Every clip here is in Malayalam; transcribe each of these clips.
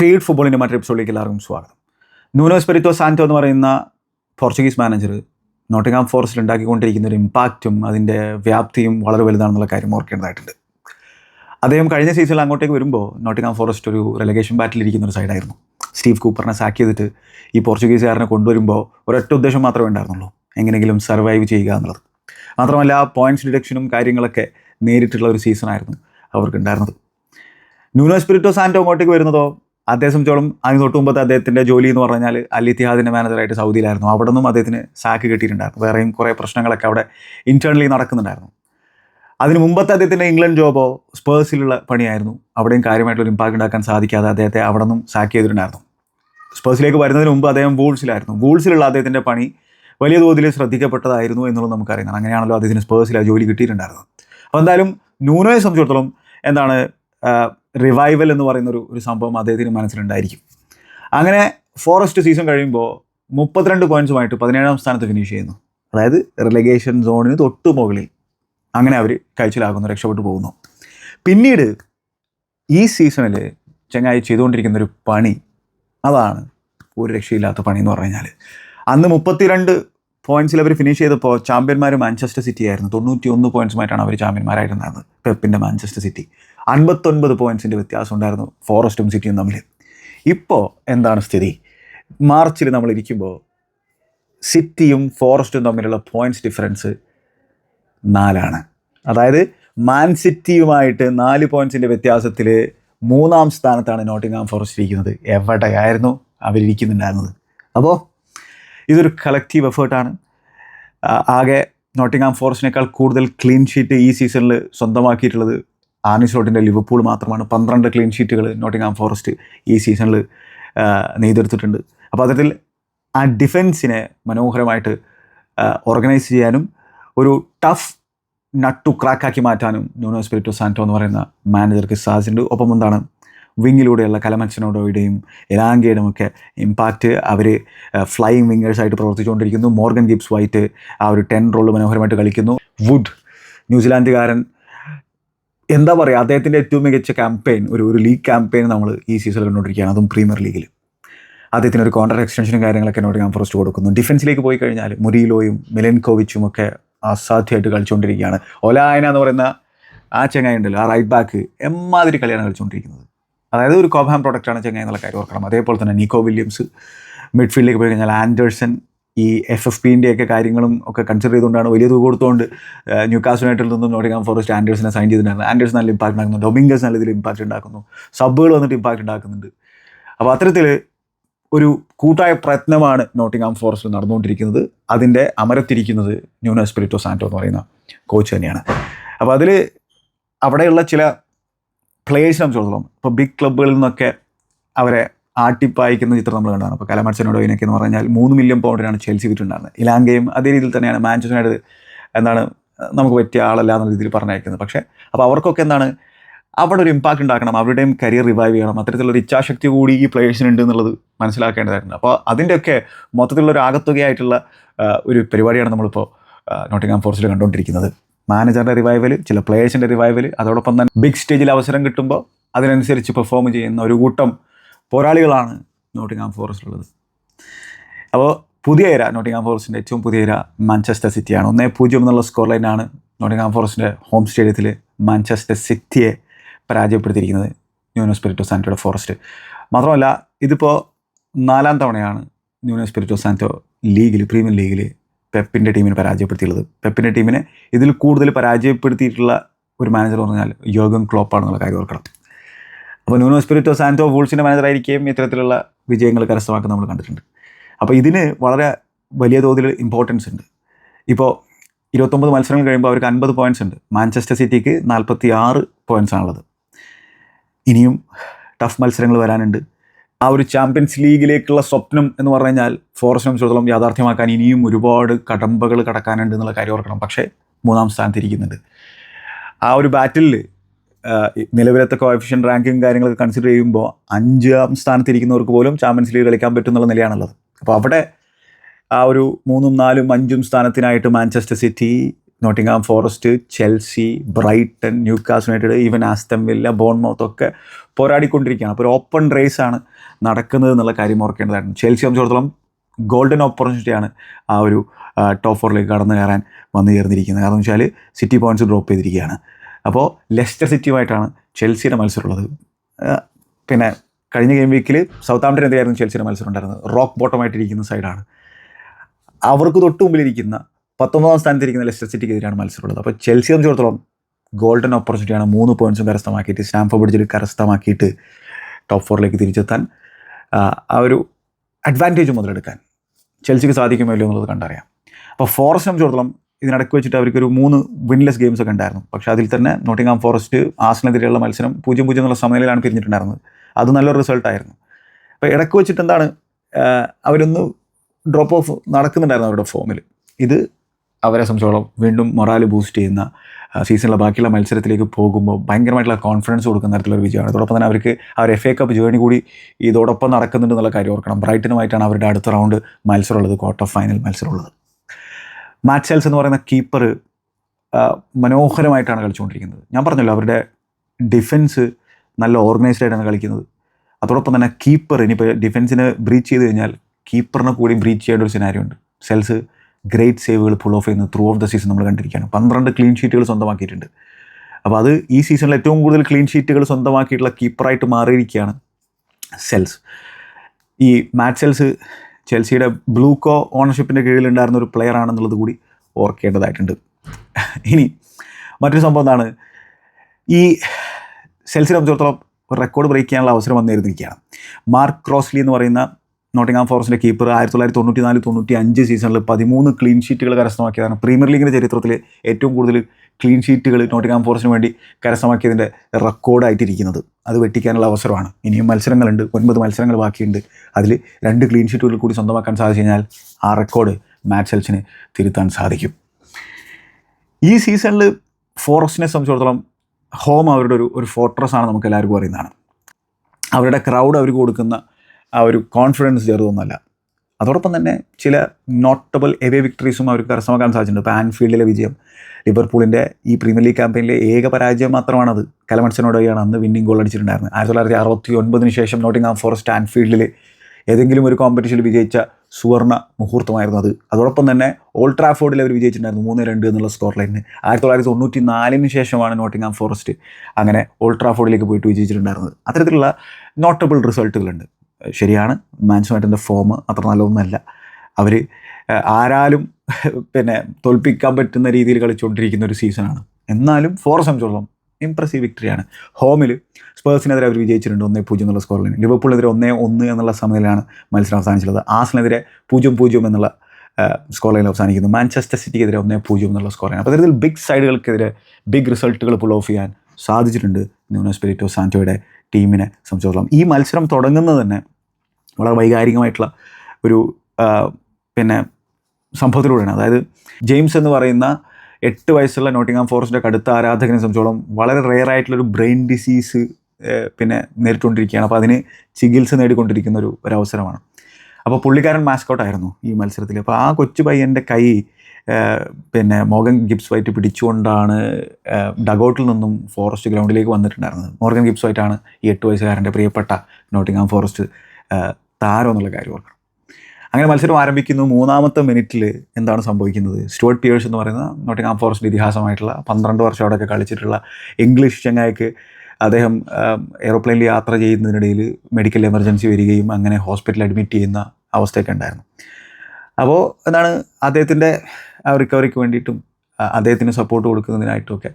ഫീൽഡ് ഫുട്ബോളിന്റെ മറ്റൊരു എപ്പിസോഡിലേക്ക് എല്ലാവർക്കും സ്വാഗതം. നൂനോ പെരിത്തോ സാന്റോ എന്ന് പറയുന്ന പോർച്ചുഗീസ് മാനേജർ നോട്ടിംഗാം ഫോറസ്റ്റിൽ ഉണ്ടാക്കിക്കൊണ്ടിരിക്കുന്ന ഒരു ഇമ്പാക്റ്റും അതിന്റെ വ്യാപ്തിയും വളരെ വലുതാണെന്നുള്ള കാര്യം ഓർക്കേണ്ടതായിട്ടുണ്ട്. അദ്ദേഹം കഴിഞ്ഞ സീസണിൽ അങ്ങോട്ടേക്ക് വരുമ്പോൾ നോട്ടിംഗാം ഫോറസ്റ്റ് ഒരു റെലഗേഷൻ ബാറ്റിൽ ഇരിക്കുന്ന ഒരു സൈഡായിരുന്നു സ്റ്റീവ് കൂപ്പറിനെ സാക്ക് ചെയ്തിട്ട് ഈ പോർച്ചുഗീസുകാരനെ കൊണ്ടുവരുമ്പോൾ ഒരൊറ്റ ഉദ്ദേശം മാത്രമേ ഉണ്ടായിരുന്നുള്ളൂ. എങ്ങനെയെങ്കിലും സർവൈവ് ചെയ്യുക എന്നുള്ളത്. മാത്രമല്ല പോയിന്റ്സ് ഡിഡക്ഷനും കാര്യങ്ങളൊക്കെ നേരിട്ടുള്ള ഒരു സീസണായിരുന്നു അവർക്ക് ഉണ്ടായിരുന്നത് ന്യൂനോ സ്പിരിറ്റോ സാന്റോ അങ്ങോട്ടേക്ക് വരുന്നതോ അദ്ദേഹം സംബന്ധിച്ചോളം അതിന് തൊട്ട് മുമ്പത്തെ അദ്ദേഹത്തിന്റെ ജോലി എന്ന് പറഞ്ഞാൽ അൽ ഇത്തിഹാദിന്റെ മാനേജറായിട്ട് സൗദിയിലായിരുന്നു. അവിടെ നിന്നും അദ്ദേഹത്തിന് സാക്ക് കിട്ടിയിട്ടുണ്ടായിരുന്നു. വേറെയും കുറേ പ്രശ്നങ്ങളൊക്കെ അവിടെ ഇന്റേർണലി നടക്കുന്നുണ്ടായിരുന്നു. അതിന് മുമ്പത്തെ അദ്ദേഹത്തിന്റെ ഇംഗ്ലണ്ട് ജോബോ സ്പേഴ്സിലുള്ള പണിയായിരുന്നു. അവിടെയും കാര്യമായിട്ടൊരു ഇമ്പാക്ട് ഉണ്ടാക്കാൻ സാധിക്കാതെ അദ്ദേഹത്തെ അവിടെ നിന്നും സാക്ക് ചെയ്തിട്ടുണ്ടായിരുന്നു. സ്പേഴ്സിലേക്ക് വരുന്നതിന് മുമ്പ് അദ്ദേഹം വൂൾസിലായിരുന്നു വൂൾസിലുള്ള അദ്ദേഹത്തിന്റെ പണി വലിയ തോതിൽ ശ്രദ്ധിക്കപ്പെട്ടതായിരുന്നു എന്നുള്ളത് നമുക്കറിയാം. അങ്ങനെയാണല്ലോ അദ്ദേഹത്തിന് സ്പേഴ്സിൽ ആ ജോലി കിട്ടിയിട്ടുണ്ടായിരുന്നത്. അപ്പോൾ എന്തായാലും ന്യൂനോയെ സംബന്ധിച്ചിടത്തോളം എന്താണ് റിവൈവൽ എന്ന് പറയുന്ന ഒരു ഒരു സംഭവം അദ്ദേഹത്തിന് മനസ്സിലുണ്ടായിരിക്കും. അങ്ങനെ ഫോറസ്റ്റ് സീസൺ കഴിയുമ്പോൾ മുപ്പത്തിരണ്ട് പോയിന്റ്സുമായിട്ട് പതിനേഴാം സ്ഥാനത്ത് ഫിനിഷ് ചെയ്യുന്നു. അതായത് റിലഗേഷൻ സോണിന് തൊട്ടു മുകളിൽ അങ്ങനെ അവർ കഴിച്ചിലാകുന്നു രക്ഷപ്പെട്ടു പോകുന്നു. പിന്നീട് ഈ സീസണിൽ ചങ്ങായി ചെയ്തുകൊണ്ടിരിക്കുന്ന ഒരു പണി അതാണ് ഒരു രക്ഷയില്ലാത്ത പണി എന്ന് പറഞ്ഞു കഴിഞ്ഞാൽ അന്ന് മുപ്പത്തിരണ്ട് പോയിന്റ്സിൽ അവർ ഫിനിഷ് ചെയ്തപ്പോൾ ചാമ്പ്യന്മാർ മാഞ്ചസ്റ്റർ സിറ്റി ആയിരുന്നു. തൊണ്ണൂറ്റി ഒന്ന് പോയിന്റ്സുമായിട്ടാണ് അവർ ചാമ്പ്യന്മാരായിരുന്നത്. പെപ്പിന്റെ മാഞ്ചസ്റ്റർ സിറ്റി. അൻപത്തൊൻപത് പോയിന്റ്സിന്റെ വ്യത്യാസം ഉണ്ടായിരുന്നു ഫോറസ്റ്റും സിറ്റിയും തമ്മിൽ. ഇപ്പോൾ എന്താണ് സ്ഥിതി? മാർച്ചിൽ നമ്മൾ ഇരിക്കുമ്പോൾ സിറ്റിയും ഫോറസ്റ്റും തമ്മിലുള്ള പോയിന്റ്സ് ഡിഫറൻസ് നാലാണ്. അതായത് മാൻ സിറ്റിയുമായിട്ട് നാല് പോയിന്റ്സിന്റെ വ്യത്യാസത്തിൽ മൂന്നാം സ്ഥാനത്താണ് നോട്ടിംഗാം ഫോറസ്റ്റ് ഇരിക്കുന്നത്. എവിടെയായിരുന്നു അവരിയ്ക്കുന്നുണ്ടായിരുന്നത് അപ്പോൾ ഇതൊരു കളക്റ്റീവ് എഫേർട്ടാണ് ആകെ നോട്ടിംഗാം ഫോറസ്റ്റിനേക്കാൾ കൂടുതൽ ക്ലീൻ ഷീറ്റ് ഈ സീസണിൽ സ്വന്തമാക്കിയിട്ടുള്ളത് ആർണിസ്ലോട്ടിന്റെ ലിവർപൂൾ മാത്രമാണ് പന്ത്രണ്ട് ക്ലീൻ ഷീറ്റുകൾ നോട്ടിംഗ്ഹാം ഫോറസ്റ്റ് ഈ സീസണിൽ നെയ്തെടുത്തിട്ടുണ്ട്. അപ്പോൾ അത്തരത്തിൽ ആ ഡിഫെൻസിനെ മനോഹരമായിട്ട് ഓർഗനൈസ് ചെയ്യാനും ഒരു ടഫ് നട്ട് നട്ടു ക്രാക്കാക്കി മാറ്റാനും ന്യൂനോ സ്പിരിറ്റോ സാന്റോ എന്ന് പറയുന്ന മാനേജർക്ക് സാധിച്ചിട്ടുണ്ട് ഒപ്പം എന്താണ് വിങ്ങിലൂടെയുള്ള കലമച്ചനോടോയുടെയും എലാങ്കയുടെയും ഒക്കെ ഇമ്പാക്റ്റ് അവർ ഫ്ലൈയിങ് വിങ്ങേഴ്സായിട്ട് പ്രവർത്തിച്ചുകൊണ്ടിരിക്കുന്നു. മോർഗൻ ഗിബ്സ് വൈറ്റ് ആ ഒരു ടെൻ റോൾ മനോഹരമായിട്ട് കളിക്കുന്നു. വുഡ് ന്യൂസിലാൻഡുകാരൻ എന്താ പറയുക അദ്ദേഹത്തിന്റെ ഏറ്റവും മികച്ച ക്യാമ്പയിൻ ഒരു ഒരു ലീഗ് ക്യാമ്പയിൻ നമ്മൾ ഈ സീസണിൽ കണ്ടുകൊണ്ടിരിക്കുകയാണ്. അതും പ്രീമിയർ ലീഗിൽ അദ്ദേഹത്തിന് ഒരു കോൺട്രാക്ട് എക്സ്റ്റൻഷനും കാര്യങ്ങളൊക്കെ എന്നോട് ഞാൻ ഫസ്റ്റ് കൊടുക്കുന്നു. ഡിഫൻസിലേക്ക് പോയി കഴിഞ്ഞാൽ മുരീലോയും മിലൻകോവിച്ചും ഒക്കെ അസാധ്യമായിട്ട് കളിച്ചുകൊണ്ടിരിക്കുകയാണ്. ഒലായന എന്ന് പറയുന്ന ആ ചെങ്ങായി ഉണ്ടല്ലോ ആ റൈറ്റ് ബാക്ക് എമ്മാതിരി കളിയാണ് കളിച്ചുകൊണ്ടിരിക്കുന്നത്. അതായത് ഒരു കോബാം പ്രൊഡക്റ്റാണ് ചെങ്ങായി എന്നുള്ള കാര്യം ഓർക്കണം. അതേപോലെ തന്നെ നിക്കോ വില്യംസ് മിഡ്ഫീൽഡിലേക്ക് പോയി കഴിഞ്ഞാൽ ആൻഡേഴ്സൺ ഈ എഫ് എഫ് പിന്റെയൊക്കെ കാര്യങ്ങളും ഒക്കെ കൺസിഡർ ചെയ്തുകൊണ്ടാണ് വലിയ തുക കൊടുത്തുകൊണ്ട് ന്യൂ കാസ് നിന്നും നോട്ടിംഗാം ഫോറസ്റ്റ് ആൻഡേഴ്സിനെ സൈൻ ചെയ്തിട്ടുണ്ടായിരുന്നു ആൻഡേഴ്സ് നല്ല ഇമ്പാക്ട് ഉണ്ടാക്കുന്നു ഡൊമിംഗസ് നല്ല ഇതിൽ ഇമ്പാക്ട് ഉണ്ടാക്കുന്നു. സബ്ബുകൾ വന്നിട്ട് ഇമ്പാക്ട് ഉണ്ടാക്കുന്നുണ്ട്. അപ്പോൾ അത്തരത്തിൽ ഒരു കൂട്ടായ പ്രയത്നമാണ് നോട്ടിങ്ങാം ഫോറസ്റ്റിൽ നടന്നുകൊണ്ടിരിക്കുന്നത്. അതിന്റെ അമരത്തിരിക്കുന്നത് ന്യൂനോ സ്പിരിറ്റോ സാന്റോ എന്ന് പറയുന്ന കോച്ച് തന്നെയാണ്. അപ്പോൾ അതിൽ അവിടെയുള്ള ചില പ്ലേയേഴ്സിനെ സംബന്ധിച്ചിടത്തോളം ഇപ്പോൾ ബിഗ് ക്ലബ്ബുകളിൽ നിന്നൊക്കെ അവരെ ആട്ടിപ്പായിക്കുന്ന ചിത്രം നമ്മൾ കണ്ടതാണ്. അപ്പോൾ കലമത്സനോടോ ഇതിനൊക്കെ എന്ന് പറഞ്ഞാൽ മൂന്ന് മില്യൺ പൗണ്ടിനാണ് ചെൽസി ഇലാം ഇലാങ്കയും അതേ രീതിയിൽ തന്നെയാണ് മാഞ്ചസ്റ്റർ യുണൈറ്റഡ് എന്താണ് നമുക്ക് പറ്റിയ ആളല്ല എന്ന രീതിയിൽ പറഞ്ഞയക്കുന്നത്. പക്ഷേ അപ്പോൾ അവർക്കൊക്കെ എന്താണ് അവിടെ ഒരു ഇമ്പാക്റ്റ് ഉണ്ടാക്കണം അവരുടെയും കരിയർ റിവൈവ് ചെയ്യണം. അത്തരത്തിലുള്ള ഇച്ഛാശക്തി കൂടി ഈ പ്ലേയേഴ്സിനുണ്ട് എന്നുള്ളത് മനസ്സിലാക്കേണ്ടതായിട്ടുണ്ട്. അപ്പോൾ അതിന്റെയൊക്കെ മൊത്തത്തിലുള്ള ഒരു ആകത്തുകയായിട്ടുള്ള ഒരു പരിപാടിയാണ് നമ്മളിപ്പോൾ നോട്ടിംഗാം ഫോറസ്റ്റിൽ കണ്ടുകൊണ്ടിരിക്കുന്നത് മാനേജറിന്റെ റിവൈവൽ ചില പ്ലേയേഴ്സിന്റെ റിവൈവൽ അതോടൊപ്പം തന്നെ ബിഗ് സ്റ്റേജിൽ അവസരം കിട്ടുമ്പോൾ അതിനനുസരിച്ച് പെർഫോം ചെയ്യുന്ന ഒരു കൂട്ടം പോരാളികളാണ് നോട്ടിങ്ഹാം ഫോറസ്റ്റ് ഉള്ളത്. അപ്പോൾ പുതിയ ഇര നോട്ടിംഗാം ഫോറസ്റ്റിന്റെ ഏറ്റവും പുതിയ ഇര മാഞ്ചസ്റ്റർ സിറ്റിയാണ് ഒന്നേ പൂജ്യം എന്നുള്ള സ്കോർ ലൈനാണ് നോട്ടിംഗാം ഫോറസ്റ്റിന്റെ ഹോം സ്റ്റേഡിയത്തിൽ മാഞ്ചസ്റ്റർ സിറ്റിയെ പരാജയപ്പെടുത്തിയിരിക്കുന്നത് ന്യൂനോ സ്പിരിറ്റോ സാന്റോ ഫോറസ്റ്റ്. മാത്രമല്ല ഇതിപ്പോൾ നാലാം തവണയാണ് ന്യൂനോ സ്പിരിറ്റോ സാന്റോ ലീഗിൽ പ്രീമിയർ ലീഗിൽ പെപ്പിന്റെ ടീമിനെ പരാജയപ്പെടുത്തിയിട്ടുള്ളത്. പെപ്പിന്റെ ടീമിനെ ഇതിൽ കൂടുതൽ പരാജയപ്പെടുത്തിയിട്ടുള്ള ഒരു മാനേജർ പറഞ്ഞാൽ യോഗം ക്ലോപ്പാണെന്നുള്ള കാര്യം ഓർക്കണം. അപ്പോൾ ന്യൂനോ സ്പിരിറ്റോ സാന്റോ വൂൾസിന്റെ മാനേജറായിരിക്കുകയും ഇത്തരത്തിലുള്ള വിജയങ്ങൾ കരസ്ഥമാക്കുന്നത് നമ്മൾ കണ്ടിട്ടുണ്ട്. അപ്പോൾ ഇതിന് വളരെ വലിയ തോതിൽ ഇമ്പോർട്ടൻസ് ഉണ്ട്. ഇപ്പോൾ ഇരുപത്തൊമ്പത് മത്സരങ്ങൾ കഴിയുമ്പോൾ അവർക്ക് അൻപത് പോയിന്റ്സ് ഉണ്ട്. മാഞ്ചസ്റ്റർ സിറ്റിക്ക് നാൽപ്പത്തി ആറ് പോയിന്റ്സ് ആണുള്ളത്. ഇനിയും ടഫ് മത്സരങ്ങൾ വരാനുണ്ട്. ആ ഒരു ചാമ്പ്യൻസ് ലീഗിലേക്കുള്ള സ്വപ്നം എന്ന് പറഞ്ഞു കഴിഞ്ഞാൽ ഫോറസ്റ്റിനെ സംബന്ധിച്ചിടത്തോളം യാഥാർത്ഥ്യമാക്കാൻ ഇനിയും ഒരുപാട് കടമ്പകൾ കടക്കാനുണ്ട് എന്നുള്ള കാര്യം ഓർക്കണം. പക്ഷേ മൂന്നാം സ്ഥാനത്തിരിക്കുന്നുണ്ട് ആ ഒരു ബാറ്റിൽ നിലവിലത്തെ കോഫിഷ്യൻ റാങ്കിങ് കാര്യങ്ങളൊക്കെ കൺസിഡർ ചെയ്യുമ്പോൾ അഞ്ചാം സ്ഥാനത്തിരിക്കുന്നവർക്ക് പോലും ചാമ്പ്യൻസ് ലീഗ് കളിക്കാൻ പറ്റും എന്നുള്ള നിലയാണുള്ളത്. അപ്പോൾ അവിടെ ആ ഒരു മൂന്നും നാലും അഞ്ചും സ്ഥാനത്തിനായിട്ട് Manchester City Nottingham Forest Chelsea Brighton Newcastle United even Aston Villa Bournemouth ഒക്കെ പോരാടിക്കൊണ്ടിരിക്കുകയാണ്. അപ്പോൾ ഒരു ഓപ്പൺ ആണ് നടക്കുന്നത് എന്നുള്ള കാര്യം ഓർക്കേണ്ടതായിരുന്നു ചെൽസി സംബന്ധിച്ചിടത്തോളം ഗോൾഡൻ ഓപ്പർച്യൂണിറ്റിയാണ് ആ ഒരു ടോപ്പ് ഫോറിലേക്ക് കടന്നു കയറാൻ വന്നു ചേർന്നിരിക്കുന്നത്. കാരണം വെച്ചാൽ സിറ്റി പോയിന്റ്സ് ഡ്രോപ്പ് ചെയ്തിരിക്കുകയാണ്. അപ്പോൾ ലെസ്റ്റർ സിറ്റിയുമായിട്ടാണ് ചെൽസിയുടെ മത്സരമുള്ളത്. പിന്നെ കഴിഞ്ഞ ഗെയിം വീക്കിൽ സൗത്ത് ആംപ്ടനെതിരെയായിരുന്നു ചെൽസിയുടെ മത്സരം ഉണ്ടായിരുന്നത് റോക്ക് ബോട്ടമായിട്ടിരിക്കുന്ന സൈഡാണ് അവർക്ക് തൊട്ട് മുമ്പിലിരിക്കുന്ന പത്തൊമ്പതാം സ്ഥാനത്തിരിക്കുന്ന ലെസ്റ്റർ സിറ്റിക്കെതിരാണ് മത്സരമുള്ളത്. അപ്പോൾ ചെൽസി സംബന്ധിച്ചിടത്തോളം ഗോൾഡൻ ഓപ്പർച്യൂണിറ്റിയാണ് മൂന്ന് പോയിന്റ്സും കരസ്ഥമാക്കിയിട്ട് സ്റ്റാംഫോർഡ് ബ്രിഡ്ജിൽ കരസ്ഥമാക്കിയിട്ട് ടോപ്പ് ഫോറിലേക്ക് തിരിച്ചെത്താൻ ആ ഒരു അഡ്വാന്റേജ് മുതലെടുക്കാൻ ചെൽസിക്ക് സാധിക്കുമല്ലോ എന്നുള്ളത് കണ്ടറിയാം. അപ്പോൾ ഫോറസ്റ്റ് സംബന്ധിച്ചിടത്തോളം ഇതിനിടയ്ക്ക് വെച്ചിട്ട് അവർക്കൊരു മൂന്ന് വിൻലെസ് ഗെയിംസ് ഒക്കെ ഉണ്ടായിരുന്നു. പക്ഷേ അതിൽ തന്നെ നോട്ടിംഗാം ഫോറസ്റ്റ് ആസിനെതിരെയുള്ള മത്സരം പൂജ്യം പൂജ്യം എന്നുള്ള സമനിലയിലാണ് പിരിഞ്ഞിട്ടുണ്ടായിരുന്നത്. അത് നല്ലൊരു റിസൾട്ടായിരുന്നു അപ്പോൾ ഇടയ്ക്ക് വെച്ചിട്ട് എന്താണ് അവരൊന്ന് ഡ്രോപ്പ് ഓഫ് നടക്കുന്നുണ്ടായിരുന്നു അവരുടെ ഫോമിൽ ഇത് അവരെ സംബന്ധിച്ചോളം വീണ്ടും മൊറാൽ ബൂസ്റ്റ് ചെയ്യുന്ന സീസണിലെ ബാക്കിയുള്ള മത്സരത്തിലേക്ക് പോകുമ്പോൾ ഭയങ്കരമായിട്ടുള്ള കോൺഫിഡൻസ് കൊടുക്കുന്ന തരത്തിലുള്ള വിജയമാണ്. അതോടൊപ്പം തന്നെ അവർക്ക് അവർ എഫ് എ കപ്പ് ജേണി കൂടി ഇതോടൊപ്പം നടക്കുന്നുണ്ട് എന്നുള്ള കാര്യം ഓർക്കണം. ബ്രൈറ്റനുമായിട്ടാണ് അവരുടെ അടുത്ത റൗണ്ട് മത്സരമുള്ളത് ക്വാർട്ടർ ഫൈനൽ മത്സരമുള്ളത്. മാറ്റ് സെൽസ് എന്ന് പറയുന്ന കീപ്പർ മനോഹരമായിട്ടാണ് കളിച്ചുകൊണ്ടിരിക്കുന്നത്. ഞാൻ പറഞ്ഞല്ലോ അവരുടെ ഡിഫൻസ് നല്ല ഓർഗനൈസ്ഡ് ആയിട്ടാണ് കളിക്കുന്നത്. അതോടൊപ്പം തന്നെ കീപ്പർ ഇനിയിപ്പോൾ ഡിഫൻസിന് ബ്രീച്ച് ചെയ്ത് കഴിഞ്ഞാൽ കീപ്പറിനെ കൂടി ബ്രീച്ച് ചെയ്യേണ്ട ഒരു സിനാരിയോ ഉണ്ട്. സെൽസ് ഗ്രേറ്റ് സേവുകൾ പുൾ ഓഫ് ചെയ്യുന്നത് ത്രൂ ഓഫ് ദ സീസൺ നമ്മൾ കണ്ടിരിക്കുകയാണ്. പന്ത്രണ്ട് ക്ലീൻ ഷീറ്റുകൾ സ്വന്തമാക്കിയിട്ടുണ്ട്. അപ്പോൾ അത് ഈ സീസണിൽ ഏറ്റവും കൂടുതൽ ക്ലീൻ ഷീറ്റുകൾ സ്വന്തമാക്കിയിട്ടുള്ള കീപ്പറായിട്ട് മാറിയിരിക്കുകയാണ് സെൽസ്. ഈ മാറ്റ് സെൽസ് ചെൽസിയുടെ ബ്ലൂക്കോ ഓണർഷിപ്പിന്റെ കീഴിലുണ്ടായിരുന്ന ഒരു പ്ലെയർ ആണെന്നുള്ളത് കൂടി ഓർക്കേണ്ടതായിട്ടുണ്ട്. ഇനി മറ്റൊരു സംഭവം എന്താണ്? ഈ സെൽസിനെ സംബന്ധിച്ചിടത്തോളം റെക്കോർഡ് ബ്രേക്ക് ചെയ്യാനുള്ള അവസരം വന്നിരുന്നിരിക്കുകയാണ് മാർക്ക് ക്രോസ്ലി എന്ന് പറയുന്ന നോട്ടിംഗാം ഫോറസ്റ്റിന്റെ കീപ്പർ ആയിരത്തി തൊള്ളായിരത്തി തൊണ്ണൂറ്റി നാല് തൊണ്ണൂറ്റി അഞ്ച് സീസണിൽ പതിമൂന്ന് ക്ലീൻ ഷീറ്റുകൾ കരസ്ഥമാക്കിയതാണ് പ്രീമിയർ ലീഗിന്റെ ചരിത്രത്തിൽ ഏറ്റവും കൂടുതൽ ക്ലീൻ ഷീറ്റുകൾ നോട്ടിംഗാം ഫോറസ്റ്റിന് വേണ്ടി കരസ്ഥമാക്കിയതിന്റെ റെക്കോർഡായിട്ടിരിക്കുന്നത്. അത് വെട്ടിക്കാനുള്ള അവസരമാണ്. ഇനിയും മത്സരങ്ങളുണ്ട്. ഒൻപത് മത്സരങ്ങൾ ബാക്കിയുണ്ട്. അതിൽ രണ്ട് ക്ലീൻ ഷീറ്റുകൾ കൂടി സ്വന്തമാക്കാൻ സാധിച്ചു കഴിഞ്ഞാൽ ആ റെക്കോർഡ് മാച്ച് സെൽസിന് തിരുത്താൻ സാധിക്കും. ഈ സീസണിൽ ഫോറസ്റ്റിനെ സംബന്ധിച്ചിടത്തോളം ഹോം അവരുടെ ഒരു ഒരു ഫോർട്രസ് ആണ് നമുക്ക് എല്ലാവർക്കും അറിയുന്നതാണ്. അവരുടെ ക്രൗഡ് അവർക്ക് കൊടുക്കുന്ന ആ ഒരു കോൺഫിഡൻസ് ചെറുതൊന്നുമല്ല. അതോടൊപ്പം തന്നെ ചില നോട്ടബിൾ എവേ വിക്ടറീസും അവർക്ക് കരസ്ഥമാക്കാൻ സാധിച്ചിട്ടുണ്ട്. ഇപ്പോൾ ആൻഫീൽഡിലെ വിജയം ലിവർപൂളിന്റെ ഈ പ്രീമിയർ ലീഗ് ക്യാമ്പയിനിലെ ഏക പരാജയം മാത്രമാണത്. കലമൺസനോടെയാണ് അന്ന് വിന്നിംഗ് ഗോൾ അടിച്ചിട്ടുണ്ടായിരുന്നത്. ആയിരത്തി തൊള്ളായിരത്തി അറുപത്തി ഒൻപതിന് ശേഷം നോട്ടിംഗാം ഫോറസ്റ്റ് ആൻഫീൽഡിൽ ഏതെങ്കിലും ഒരു കോമ്പറ്റീഷനിൽ വിജയിച്ച സുവർണ മുഹൂർത്തമായിരുന്നു അത്. അതോടൊപ്പം തന്നെ ഓൾഡ് ട്രാഫോർഡിൽ അവർ വിജയിച്ചിട്ടുണ്ടായിരുന്നു മൂന്ന് രണ്ട് എന്നുള്ള സ്കോർ ലൈനിന് ആയിരത്തി തൊള്ളായിരത്തി തൊണ്ണൂറ്റി നാലിന് ശേഷമാണ് നോട്ടിംഗാം ഫോറസ്റ്റ് അങ്ങനെ ഓൾഡ് ട്രാഫോർഡിലേക്ക് പോയിട്ട് വിജയിച്ചിട്ടുണ്ടായിരുന്നത്. അത്തരത്തിലുള്ള നോട്ടബിൾ റിസൾട്ടുകളുണ്ട് ശരിയാണ്. മാൻസുമായിട്ടിന്റെ ഫോം അത്ര നല്ലതൊന്നുമല്ല. അവർ ആരാലും പിന്നെ തോൽപ്പിക്കാൻ പറ്റുന്ന രീതിയിൽ കളിച്ചുകൊണ്ടിരിക്കുന്ന ഒരു സീസണാണ് എന്നാലും ഫോർ സംബന്ധിച്ചോളം ഇംപ്രസീവ് വിക്ടറിയാണ് ഹോമിൽ സ്പേഴ്സിനെതിരെ അവർ വിജയിച്ചിട്ടുണ്ട് ഒന്നേ പൂജ്യം എന്നുള്ള സ്കോർ ലൈൻ ലിവർപൂളിനെതിരെ ഒന്നേ ഒന്ന് എന്നുള്ള സമനിലയാണ് മത്സരം അവസാനിച്ചുള്ളത് ആസിനെതിരെ പൂജ്യം പൂജ്യം എന്നുള്ള സ്കോർ അവസാനിക്കുന്നു. മാഞ്ചസ്റ്റർ സിറ്റിക്കെതിരെ ഒന്നേ പൂജ്യം എന്നുള്ള സ്കോർ അപ്പോൾ അത്തരത്തിൽ ബിഗ് സൈഡുകൾക്കെതിരെ ബിഗ് റിസൾട്ടുകൾ പുൾ ഓഫ് ചെയ്യാൻ സാധിച്ചിട്ടുണ്ട്. ന്യൂനോ സ്പിരിറ്റോ സാന്റോയുടെ ടീമിനെ സംബന്ധിച്ചിടത്തോളം. ഈ മത്സരം തുടങ്ങുന്നത് തന്നെ വളരെ വൈകാരികമായിട്ടുള്ള ഒരു പിന്നെ സംഭവത്തിലൂടെയാണ്. അതായത് ജെയിംസ് എന്ന് പറയുന്ന എട്ട് വയസ്സുള്ള നോട്ടിംഗാം ഫോറസ്റ്റിന്റെ കടുത്ത ആരാധകനെ സംബന്ധിച്ചോളം വളരെ റെയർ ആയിട്ടുള്ളൊരു ബ്രെയിൻ ഡിസീസ് പിന്നെ നേരിട്ടുകൊണ്ടിരിക്കുകയാണ്. അപ്പോൾ അതിന് ചികിത്സ നേടിക്കൊണ്ടിരിക്കുന്ന ഒരു ഒരവസരമാണ് അപ്പോൾ പുള്ളിക്കാരൻ മാസ്കൗട്ടായിരുന്നു ഈ മത്സരത്തിൽ അപ്പോൾ ആ കൊച്ചു പയ്യന്റെ കൈ പിന്നെ മോഗൻ ഗിബ്സ് വൈറ്റ് പിടിച്ചുകൊണ്ടാണ് ഡഗൌട്ടിൽ നിന്നും ഫോറസ്റ്റ് ഗ്രൗണ്ടിലേക്ക് വന്നിട്ടുണ്ടായിരുന്നത്. മോർഗൻ ഗിബ്സ് വൈറ്റാണ് ഈ എട്ട് വയസ്സുകാരന്റെ പ്രിയപ്പെട്ട നോട്ടിംഗാം ഫോറസ്റ്റ് താരം എന്നുള്ള കാര്യം ഓർക്കണം. അങ്ങനെ മത്സരം ആരംഭിക്കുന്നു. മൂന്നാമത്തെ മിനിറ്റിൽ എന്താണ് സംഭവിക്കുന്നത്? സ്റ്റുവർട്ട് പിയേഴ്സ് എന്ന് പറയുന്ന നോട്ടിംഗാം ഫോറസ്റ്റ് ഇതിഹാസമായിട്ടുള്ള പന്ത്രണ്ട് വർഷം അവിടെയൊക്കെ കളിച്ചിട്ടുള്ള ഇംഗ്ലീഷ് ചങ്ങായിക്ക് അദ്ദേഹം എയ്റോപ്ലെയിനിൽ യാത്ര ചെയ്യുന്നതിനിടയിൽ മെഡിക്കൽ എമർജൻസി വരികയും അങ്ങനെ ഹോസ്പിറ്റലിൽ അഡ്മിറ്റ് ചെയ്യുന്ന അവസ്ഥയൊക്കെ ഉണ്ടായിരുന്നു. അപ്പോൾ എന്താണ് അദ്ദേഹത്തിന്റെ ആ റിക്കവറിക്ക് വേണ്ടിയിട്ടും അദ്ദേഹത്തിന് സപ്പോർട്ട് കൊടുക്കുന്നതിനായിട്ടുമൊക്കെ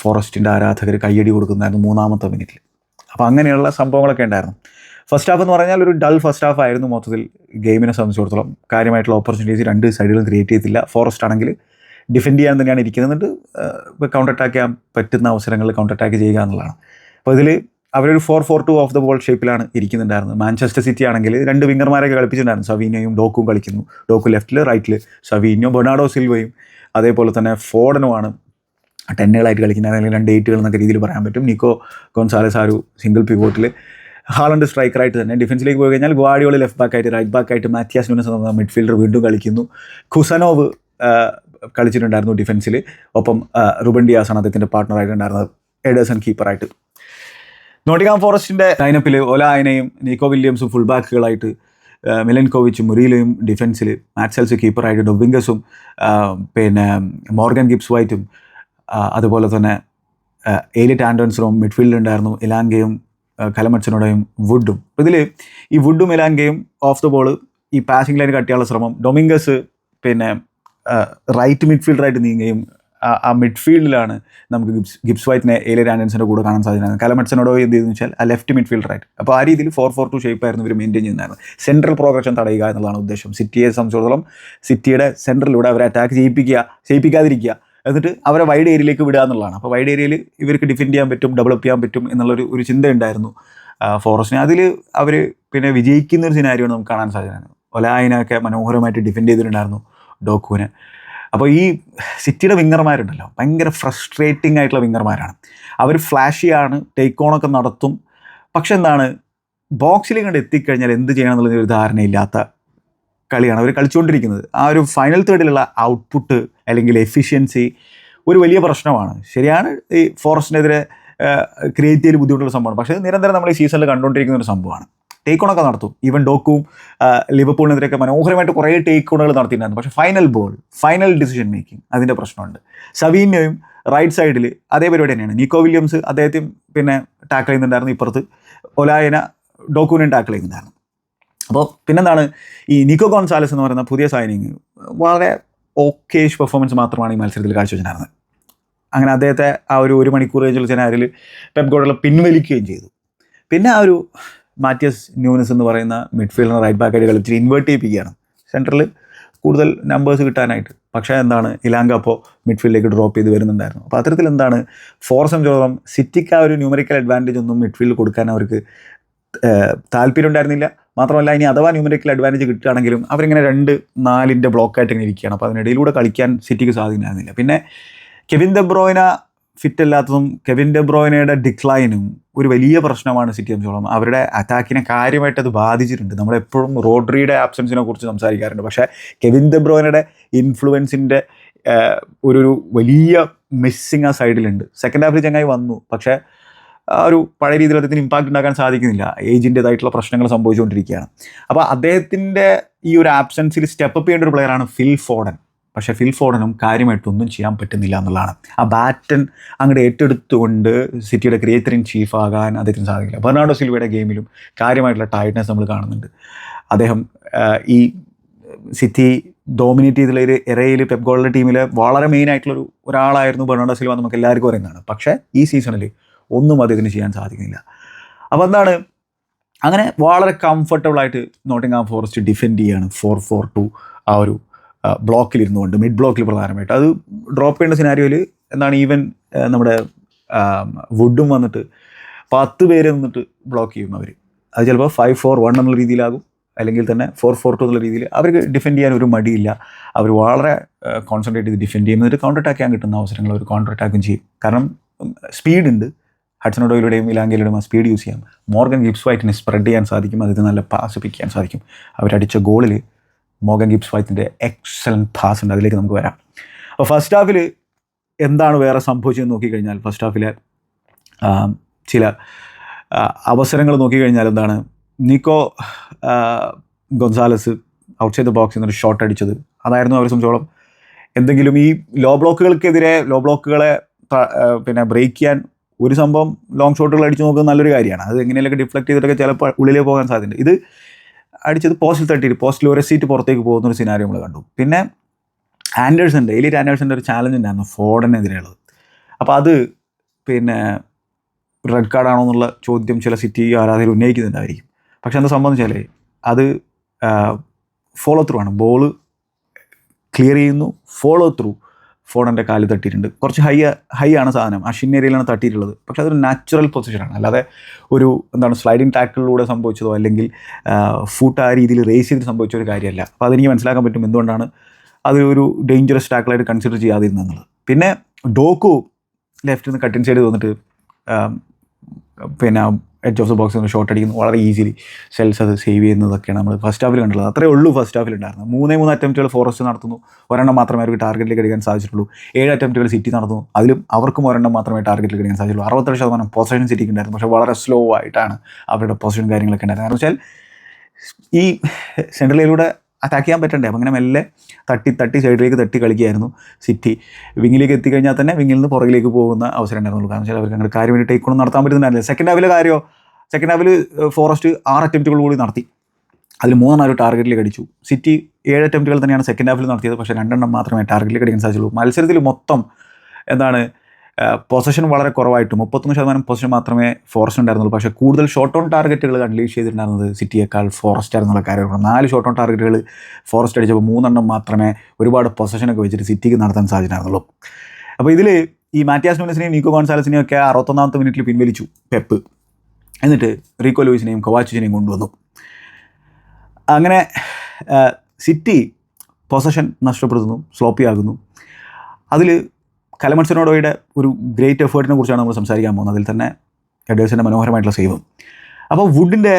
ഫോറസ്റ്റിന്റെ ആരാധകർ കയ്യടി കൊടുക്കുന്നതായിരുന്നു മൂന്നാമത്തെ മിനിറ്റിൽ അപ്പോൾ അങ്ങനെയുള്ള സംഭവങ്ങളൊക്കെ ഉണ്ടായിരുന്നു. ഫസ്റ്റ് ഹാഫ് എന്ന് പറഞ്ഞാൽ ഒരു ഡൾ ഫസ്റ്റ് ഹാഫ് ആയിരുന്നു മൊത്തത്തിൽ ഗെയിമിനെ സംബന്ധിച്ചിടത്തോളം. കാര്യമായിട്ടുള്ള ഓപ്പർച്യൂണിറ്റീസ് രണ്ട് സൈഡിലും ക്രിയേറ്റ് ചെയ്തില്ല. ഫോറസ്റ്റ് ആണെങ്കിൽ ഡിഫെൻഡ് ചെയ്യാൻ തന്നെയാണ് ഇരിക്കുന്നത്. എന്നിട്ട് ഇപ്പോൾ കൗണ്ടർ അറ്റാക്ക് ചെയ്യാൻ പറ്റുന്ന അവസരങ്ങളിൽ കൗണ്ടർ അറ്റാക്ക് ചെയ്യുക എന്നുള്ളതാണ്. അപ്പോൾ ഇതിൽ അവരൊരു four four two off the ball ഷേപ്പിലാണ് ഇരിക്കുന്നുണ്ടായിരുന്നത്. മാഞ്ചസ്റ്റർ സിറ്റി ആണെങ്കിൽ രണ്ട് വിങ്ങർമാരൊക്കെ കളിപ്പിച്ചിട്ടുണ്ടായിരുന്നു. സവീനയും ഡോക്കും കളിക്കുന്നു. ഡോക്കു ലെഫ്റ്റിൽ റൈറ്റിൽ സവീനോ ബൊണാഡോ സിൽവയും അതേപോലെ തന്നെ ഫോർഡനുമാണ് ടെന്നുകളായിട്ട് കളിക്കുന്നത്. അല്ലെങ്കിൽ രണ്ട് എയ്റ്റുകൾ എന്നൊക്കെ രീതിയിൽ പറയാൻ പറ്റും. നിക്കോ ഗോൺസാലസ് ആ ഒരു സിംഗിൾ പിവോട്ടിൽ ഹാളണ്ട് സ്ട്രൈക്കറായിട്ട് തന്നെ ഡിഫൻസിലേക്ക് പോയി കഴിഞ്ഞാൽ ഗുവാഡിയോളി ലെഫ്റ്റ് ബാക്കായിട്ട് റൈറ്റ് ബാക്കായിട്ട് മാത്യാസ് ന്യൂനസ് എന്ന മിഡ്ഫീൽഡർ വീണ്ടും കളിക്കുന്നു. ഖുസനോവ് കളിച്ചിട്ടുണ്ടായിരുന്നു ഡിഫൻസിൽ ഒപ്പം റുബൻ ഡിയാസാണ് അദ്ദേഹത്തിന്റെ പാർട്ട്ണറായിട്ടുണ്ടായിരുന്നത് എഡേഴ്സൺ കീപ്പറായിട്ട് നോട്ടിങ്ങാം ഫോറസ്റ്റിന്റെ ലൈനപ്പിൽ ഒലായനയും നീക്കോ വില്യംസും ഫുൾ ബാക്കുകളായിട്ട് മിലൻകോവിച്ചും മുരിയിലെയും ഡിഫൻസിൽ മാറ്റ്സെൽസ് കീപ്പറായിട്ട് ഡൊബിങ്കസും പിന്നെ മോർഗൻ ഗിബ്സ് വൈറ്റും അതുപോലെ തന്നെ ഏലിറ്റ് ആൻഡോൺസറും മിഡ്ഫീൽഡിലുണ്ടായിരുന്നു ഇലാങ്കയും കലമച്ചനോടെയും വുഡും. ഇതിൽ ഈ വുഡും ഇലാങ്കയും ഓഫ് ദ ബോൾ ഈ പാസിംഗ് ലൈൻ കട്ടിയുള്ള ശ്രമം ഡൊമിങ്കസ് പിന്നെ റൈറ്റ് മിഡ്ഫീൽഡറായിട്ട് നീങ്ങുകയും ആ- മിഡ്ഫീൽഡിലാണ് നമുക്ക് ഗിബ്സ് ഗിബ്സ് വൈറ്റിനെ ഏലിയറ്റ് ആൻഡൻസിന്റെ കൂടെ കാണാൻ സാധിക്കുന്നത്. കലമെഡ്സിനോട് എന്ത് ചെയ്തെന്ന് വെച്ചാൽ ആ ലെഫ്റ്റ് മിഡ്ഫീൽഡറായിട്ട് അപ്പോൾ ആ രീതിയിൽ ഫോർ ഫോർ ടു ഷേപ്പായിരുന്നു ഇവർ മെയിന്റെയിൻ ചെയ്യുന്നതായിരുന്നു. സെൻട്രൽ പ്രോഗ്രഷൻ തടയുക എന്നുള്ളതാണ് ഉദ്ദേശം. സിറ്റിയെ സംബന്ധിച്ചിടത്തോളം സിറ്റിയുടെ സെൻട്രലിലൂടെ അവരെ അറ്റാക്ക് ചെയ്യിപ്പിക്കുക ചെയ്യിപ്പിക്കാതിരിക്കുക. എന്നിട്ട് അവരെ വൈഡ് ഏരിയയിലേക്ക് വിടുക എന്നുള്ളതാണ്. അപ്പോൾ വൈഡ് ഏരിയയിൽ ഇവർക്ക് ഡിഫെൻഡ് ചെയ്യാൻ പറ്റും ഡെവലപ്പ് ചെയ്യാൻ പറ്റും എന്നുള്ളൊരു ഒരു ചിന്ത ഉണ്ടായിരുന്നു ഫോറസ്റ്റിന്. അതിൽ അവർ പിന്നെ വിജയിക്കുന്ന ഒരു സിനാരിയാണ് നമുക്ക് കാണാൻ സാധിക്കുന്നത്. ഒലായനൊക്കെ മനോഹരമായിട്ട് ഡിഫെൻഡ് ചെയ്തിട്ടുണ്ടായിരുന്നു ഡോക്കുവിനെ. അപ്പോൾ ഈ സിറ്റിയുടെ വിങ്ങർമാരുണ്ടല്ലോ ഭയങ്കര ഫ്രസ്ട്രേറ്റിംഗ് ആയിട്ടുള്ള വിങ്ങർമാരാണ്. അവർ ഫ്ലാഷിയാണ് ടേക്ക് ഓണൊക്കെ നടത്തും. പക്ഷെ എന്താണ് ബോക്സിൽ കണ്ട് എത്തിക്കഴിഞ്ഞാൽ എന്ത് ചെയ്യണം എന്നുള്ള ഒരു ധാരണയില്ലാത്ത കളിയാണ് അവർ കളിച്ചുകൊണ്ടിരിക്കുന്നത്. ആ ഒരു ഫൈനൽ തേർഡിലുള്ള ഔട്ട്പുട്ട് അല്ലെങ്കിൽ എഫിഷ്യൻസി ഒരു വലിയ പ്രശ്നമാണ്. ശരിയാണ് ഈ ഫോറസ്റ്റിനെതിരെ ക്രിയേറ്റ് ചെയ്ത് ബുദ്ധിമുട്ടുള്ള സംഭവമാണ്. പക്ഷേ നിരന്തരം നമ്മൾ ഈ സീസണിൽ കണ്ടുകൊണ്ടിരിക്കുന്ന ഒരു സംഭവമാണ്. ടേക്ക് ഓണൊക്കെ നടത്തും. ഈവൻ ഡോക്കും ലിവർപൂളിനെതിരെയൊക്കെ മനോഹരമായിട്ട് കുറേ ടേക്ക് ഓണുകൾ നടത്തിയിട്ടുണ്ടായിരുന്നു. പക്ഷേ final ball final decision making അതിന്റെ പ്രശ്നമുണ്ട്. സവീനയും റൈറ്റ് സൈഡിൽ അതേ പരിപാടി തന്നെയാണ്. നിക്കോ വില്യംസ് അദ്ദേഹത്തെയും പിന്നെ ടാക്കിൾ ചെയ്യുന്നുണ്ടായിരുന്നു ഇപ്പുറത്ത്. ഒലായന ഡോക്കുവിനെയും ടാക്കിൾ ചെയ്യുന്നുണ്ടായിരുന്നു. അപ്പോൾ പിന്നെന്താണ്? ഈ നിക്കോ ഗോൺസാലസ് എന്ന് പറയുന്ന പുതിയ സൈനിങ് വളരെ ഓക്കേഷ് പെർഫോമൻസ് മാത്രമാണ് ഈ മത്സരത്തിൽ കാഴ്ചവെച്ചിട്ടുണ്ടായിരുന്നത്. അങ്ങനെ അദ്ദേഹത്തെ ആ ഒരു ഒരു മണിക്കൂർ കഴിഞ്ഞുള്ള ചെനാരിൽ പെപ് ഗോഡല പിൻവലിക്കുകയും ചെയ്തു. പിന്നെ ആ ഒരു മാറ്റിയസ് ന്യൂനസ് എന്ന് പറയുന്ന മിഡ്ഫീൽഡർ റൈറ്റ് ബാക്ക് ബാക്കായിട്ട് കളിച്ചിട്ട് ഇൻവേർട്ട് ചെയ്യിപ്പിക്കുകയാണ്. സെന്ററിൽ കൂടുതൽ നമ്പേഴ്സ് കിട്ടാനായിട്ട്. പക്ഷേ എന്താണ് ഇലാങ്ക അപ്പോൾ മിഡ്ഫീൽഡിലേക്ക് ഡ്രോപ്പ് ചെയ്ത് വരുന്നുണ്ടായിരുന്നു. അപ്പോൾ അത്തരത്തിൽ എന്താണ് ഫോർ സെഞ്ചോളം സിറ്റിക്ക് ആ ഒരു ന്യൂമറിക്കൽ അഡ്വാന്റേജ് ഒന്നും മിഡ്ഫീൽഡിൽ കൊടുക്കാൻ അവർക്ക് താല്പര്യം ഉണ്ടായിരുന്നില്ല. മാത്രമല്ല ഇനി അഥവാ ന്യൂമറിക്കൽ അഡ്വാന്റേജ് കിട്ടുകയാണെങ്കിലും അവരിങ്ങനെ രണ്ട് നാലിന്റെ ബ്ലോക്കായിട്ട് ഇങ്ങനെ ഇരിക്കുകയാണ്. അപ്പോൾ അതിനിടയിലൂടെ കളിക്കാൻ സിറ്റിക്ക് സാധിക്കുന്നില്ല പിന്നെ കെവിൻ ദബ്രോയിന ഫിറ്റ് അല്ലാത്തതും കെവിൻ ഡെബ്രോയിനയുടെ ഡിക്ലൈനും ഒരു വലിയ പ്രശ്നമാണ് സിറ്റി സംബന്ധിച്ചോളം അവരുടെ അറ്റാക്കിനെ കാര്യമായിട്ട് അത് ബാധിച്ചിട്ടുണ്ട്. നമ്മളെപ്പോഴും റോഡ്രിയുടെ ആബ്സെൻസിനെ കുറിച്ച് സംസാരിക്കാറുണ്ട്. പക്ഷേ കെവിൻ ഡെബ്രോയിനയുടെ ഇൻഫ്ലുവൻസിന്റെ ഒരു വലിയ മിസ്സിങ് ആ സൈഡിലുണ്ട്. സെക്കൻഡ് ഹാഫിൽ ചങ്ങായി വന്നു. പക്ഷേ ആ ഒരു പഴയ രീതിയിൽ അദ്ദേഹത്തിന് ഇമ്പാക്റ്റ് ഉണ്ടാക്കാൻ സാധിക്കുന്നില്ല. ഏജിന്റേതായിട്ടുള്ള പ്രശ്നങ്ങൾ സംഭവിച്ചുകൊണ്ടിരിക്കുകയാണ്. അപ്പോൾ അദ്ദേഹത്തിന്റെ ഈ ഒരു ആബ്സെൻസിൽ സ്റ്റെപ്പ് ചെയ്യേണ്ട ഒരു പ്ലെയറാണ് ഫിൽ ഫോഡൻ. പക്ഷേ ഫിൽ ഫോർഡനും കാര്യമായിട്ടൊന്നും ചെയ്യാൻ പറ്റുന്നില്ല എന്നുള്ളതാണ്. ആ ബാറ്റൻ അങ്ങോട്ട് ഏറ്റെടുത്തുകൊണ്ട് സിറ്റിയുടെ ക്രിയേറ്റർ ഇൻ ചീഫ് ആകാൻ അദ്ദേഹത്തിന് സാധിക്കില്ല. ബെർണാഡോ സിൽവയുടെ ഗെയിമിലും കാര്യമായിട്ടുള്ള ടൈറ്റ്നസ് നമ്മൾ കാണുന്നുണ്ട്. അദ്ദേഹം ഈ സിറ്റി ഡോമിനേറ്റ് ചെയ്തുള്ള ഒരു എറയിൽ പെപ് ടീമിൽ വളരെ മെയിൻ ആയിട്ടുള്ളൊരു ഒരാളായിരുന്നു ബെർണാഡോ സിൽവ നമുക്ക് എല്ലാവർക്കും അറിയുന്നതാണ്. പക്ഷേ ഈ സീസണിൽ ഒന്നും അദ്ദേഹത്തിന് ചെയ്യാൻ സാധിക്കുന്നില്ല. അപ്പോൾ എന്താണ്? അങ്ങനെ വളരെ കംഫർട്ടബിളായിട്ട് ആയിട്ട് ആ ഫോറസ്റ്റ് ഡിഫെൻഡ് ചെയ്യാണ്. ഫോർ ഫോർ ടു ആ ഒരു ബ്ലോക്കിൽ ഇരുന്നുകൊണ്ട് മിഡ് ബ്ലോക്കിൽ പ്രധാനമായിട്ട്. അത് ഡ്രോപ്പ് ചെയ്യേണ്ട സിനാരിയോയിൽ എന്താണ് ഈവൻ നമ്മുടെ വുഡും വന്നിട്ട് പത്ത് പേര് നിന്നിട്ട് ബ്ലോക്ക് ചെയ്യും അവർ അത് ചിലപ്പോൾ ഫൈവ് ഫോർ വൺ എന്നുള്ള രീതിയിലാകും. അല്ലെങ്കിൽ തന്നെ ഫോർ ഫോർ ടു എന്നുള്ള രീതിയിൽ അവർക്ക് ഡിഫെൻഡ് ചെയ്യാൻ ഒരു മടിയില്ല. അവർ വളരെ കോൺസെൻട്രേറ്റ് ചെയ്ത് ഡിഫെൻഡ് ചെയ്യും. കൗണ്ടർ അറ്റാക്ക് ചെയ്യാൻ കിട്ടുന്ന അവസരങ്ങൾ അവർ കൗണ്ടർ അറ്റാക്കും ചെയ്യും. കാരണം സ്പീഡ് ഉണ്ട്. ഹഡ്സണോഡോയിലൂടെയും ഇലാങ്കയിലൂടെയും ആ സ്പീഡ് യൂസ് ചെയ്യാം. മോർഗൻ ഗിബ്സ് വൈറ്റിനെ സ്പ്രെഡ് ചെയ്യാൻ സാധിക്കും. അതിന് നല്ല പാസ് സാധിക്കും. അവരടിച്ച ഗോളിൽ മോർഗൻ ഗിബ്സ് വൈറ്റിന്റെ എക്സലന്റ് പാസ് ഉണ്ട്. അതിലേക്ക് നമുക്ക് വരാം. അപ്പോൾ ഫസ്റ്റ് ഹാഫിൽ എന്താണ് വേറെ സംഭവിച്ചതെന്ന് നോക്കിക്കഴിഞ്ഞാൽ ഫസ്റ്റ് ഹാഫിലെ ചില അവസരങ്ങൾ നോക്കിക്കഴിഞ്ഞാൽ എന്താണ് നിക്കോ ഗൊൻസാലസ് ഔട്ട്സൈഡ് ദ ബോക്സിൽ നിന്നൊരു ഷോട്ട് അടിച്ചത്. അതായിരുന്നു അവരെ സംബന്ധിച്ചോളം എന്തെങ്കിലും ഈ ലോ ബ്ലോക്കുകൾക്കെതിരെ ലോ ബ്ലോക്കുകളെ പിന്നെ ബ്രേക്ക് ചെയ്യാൻ ഒരു സംഭവം ലോങ് ഷോട്ടുകൾ അടിച്ച് നോക്കുന്നത് നല്ലൊരു കാര്യമാണ്. അത് എങ്ങനെയൊക്കെ ഡിഫ്ലക്ട് ചെയ്തിട്ടൊക്കെ ചിലപ്പോൾ ഉള്ളിലേക്ക് പോകാൻ സാധ്യതയുണ്ട്. ഇത് അടിച്ചത് പോസ്റ്റിൽ തട്ടിയിട്ട് പോസ്റ്റിൽ ഒരു സീറ്റ് പുറത്തേക്ക് പോകുന്ന ഒരു സിനാരി നമ്മൾ കണ്ടു. പിന്നെ ആൻഡേഴ്സന്റെ എലിറ്റ് ആൻഡേഴ്സന്റെ ഒരു ചാലഞ്ച് ഉണ്ടായിരുന്നു ഫോർഡിനെതിരെയുള്ളത്. അപ്പോൾ അത് പിന്നെ റെഡ് കാർഡാണോ എന്നുള്ള ചോദ്യം ചില സിറ്റി ആരാധകർ ഉന്നയിക്കുന്നുണ്ടായിരിക്കും. പക്ഷെ എന്താ സംബന്ധിച്ചാൽ അത് ഫോളോ ത്രൂ ആണ്. ബോൾ ക്ലിയർ ചെയ്യുന്നു ഫോളോ ത്രൂ ഫോണിന്റെ കാൽ തട്ടിയിട്ടുണ്ട്. കുറച്ച് ഹൈ ഹൈ ആണ് സാധനം. അഷിൻ ഏരിയയിലാണ് തട്ടിയിട്ടുള്ളത്. പക്ഷേ അതൊരു നാച്ചുറൽ പൊസിഷനാണ് അല്ലാതെ ഒരു എന്താണ് സ്ലൈഡിങ് ടാക്കിളിലൂടെ സംഭവിച്ചതോ അല്ലെങ്കിൽ ഫൂട്ട് ആ രീതിയിൽ റേസ് ചെയ്ത് സംഭവിച്ച ഒരു കാര്യമല്ല. അപ്പോൾ അതെനിക്ക് മനസ്സിലാക്കാൻ പറ്റും എന്തുകൊണ്ടാണ് അതൊരു ഡേഞ്ചറസ് ടാക്കിളായിട്ട് കൺസിഡർ ചെയ്യാതിരുന്നത്. പിന്നെ ഡോക്കു ലെഫ്റ്റിൽ നിന്ന് കട്ടിൻ സൈഡ് വന്നിട്ട് ആം, പിന്നെ edge of the box shot അടിക്കുന്നു. വളരെ ഈസിലി സെൽസ് അത് സേവ് ചെയ്യുന്നതൊക്കെയാണ് നമ്മൾ ഫസ്റ്റ് ഹാഫിൽ കണ്ടുള്ളത് അത്രേ ഉള്ളൂ ഫസ്റ്റ് ഹാഫിൽ ഉണ്ടായിരുന്നത്. മൂന്നേ മൂന്ന് അറ്റംപ്റ്റുകൾ ഫോറസ്റ്റ് നടത്തുന്നു. ഒരെണ്ണം മാത്രമേ അവർക്ക് ടാർഗറ്റിലേക്ക് അടിക്കാൻ സാധിച്ചിട്ടുള്ളൂ. ഏഴ് അറ്റംപ്റ്റുകൾ സിറ്റി നടത്തുന്നു. അതിലും അവർക്കും ഒരെണ്ണം മാത്രമേ ടാർഗറ്റിലേക്ക് അടിക്കാൻ സാധിച്ചിട്ടുള്ളൂ. അറുപത്തേഴ് ശതമാനം പൊസിഷൻ സിറ്റിക്ക് ഉണ്ടായിരുന്നു. പക്ഷേ വളരെ സ്ലോ ആയിട്ടാണ് അവരുടെ പൊസിഷൻ കാര്യങ്ങളൊക്കെ ഉണ്ടായിരുന്നത്. കാരണം വെച്ചാൽ ഈ സെൻട്രലിലൂടെ അറ്റാക്ക് ചെയ്യാൻ പറ്റണ്ടേ? അപ്പം അങ്ങനെ മെല്ലെ തട്ടി തട്ടി സൈഡിലേക്ക് തട്ടി കളിക്കുകയായിരുന്നു സിറ്റി വിങ്ങിലേക്ക് എത്തിക്കഴിഞ്ഞാൽ തന്നെ വിങ്ങിൽ നിന്ന് പുറകിലേക്ക് പോകുന്ന അവസരം ഉണ്ടായിരുന്നുള്ളൂ. കാരണം വെച്ചാൽ അവർക്ക് അങ്ങനെ കാര്യമായിട്ട് ടേക്ക് ഒന്നും നടത്താൻ പറ്റുന്നുണ്ടായിരുന്നില്ല സെക്കൻഡ് ഹാഫിലെ കാര്യമോ സെക്കൻഡ് ഹാഫിൽ ഫോറസ്റ്റ് ആറ് അറ്റംപ്റ്റുകൾ കൂടി നടത്തി. അതിൽ മൂന്നെണ്ണം ടാർഗറ്റിലേക്ക് അടിച്ചു. സിറ്റി ഏഴ് അറ്റംപ്റ്റുകൾ തന്നെയാണ് സെക്കൻഡ് ഹാഫിൽ നടത്തിയത്. പക്ഷേ രണ്ടെണ്ണം മാത്രമേ ടാർഗറ്റിലേക്ക് അടിക്കാൻ സാധിച്ചുള്ളൂ. മത്സരത്തിൽ മൊത്തം എന്താണ് പൊസഷൻ വളരെ കുറവായിട്ട്. മുപ്പത്തൊന്ന് ശതമാനം പൊസിഷൻ മാത്രമേ ഫോറസ്റ്റ് ഉണ്ടായിരുന്നുള്ളൂ. പക്ഷേ കൂടുതൽ ഷോർട്ട് ഓൺ ടാർഗറ്റുകൾ കൺലീഷ് ചെയ്തിട്ടുണ്ടായിരുന്നത് സിറ്റിയേക്കാൾ ഫോറസ്റ്റ് ആയിരുന്നുള്ള കാര്യമാണ്. നാല് ഷോർട്ട് ഓൺ ടാർഗറ്റുകൾ ഫോറസ്റ്റ് അടിച്ചപ്പോൾ മൂന്നെണ്ണം മാത്രമേ ഒരുപാട് പൊസഷനൊക്കെ വെച്ചിട്ട് സിറ്റിക്ക് നടത്താൻ സാധിച്ചിട്ടുണ്ടായിരുന്നുള്ളൂ. അപ്പോൾ ഇതിൽ ഈ മാറ്റിയാസ് നൂനസിനെയും നീക്കോ ഗോൺസാലസിനെയും ഒക്കെ അറുപത്തൊന്നാമത്തെ മിനിറ്റിൽ പിൻവലിച്ചു പെപ്പ്. എന്നിട്ട് റീക്കോ ലൂയിസിനെയും കൊവാച്ചിനെയും കൊണ്ടുവന്നു. അങ്ങനെ സിറ്റി പൊസഷൻ നഷ്ടപ്പെടുത്തുന്നു സ്ലോപ്പി ആകുന്നു. അതിൽ കലമത്സനോടോയുടെ ഒരു ഗ്രേറ്റ് എഫേർട്ടിനെ കുറിച്ചാണ് നമ്മൾ സംസാരിക്കാൻ പോകുന്നത്. അതിൽ തന്നെ എഡേഴ്സിന്റെ മനോഹരമായിട്ടുള്ള സേവും അപ്പോൾ വുഡിന്റെ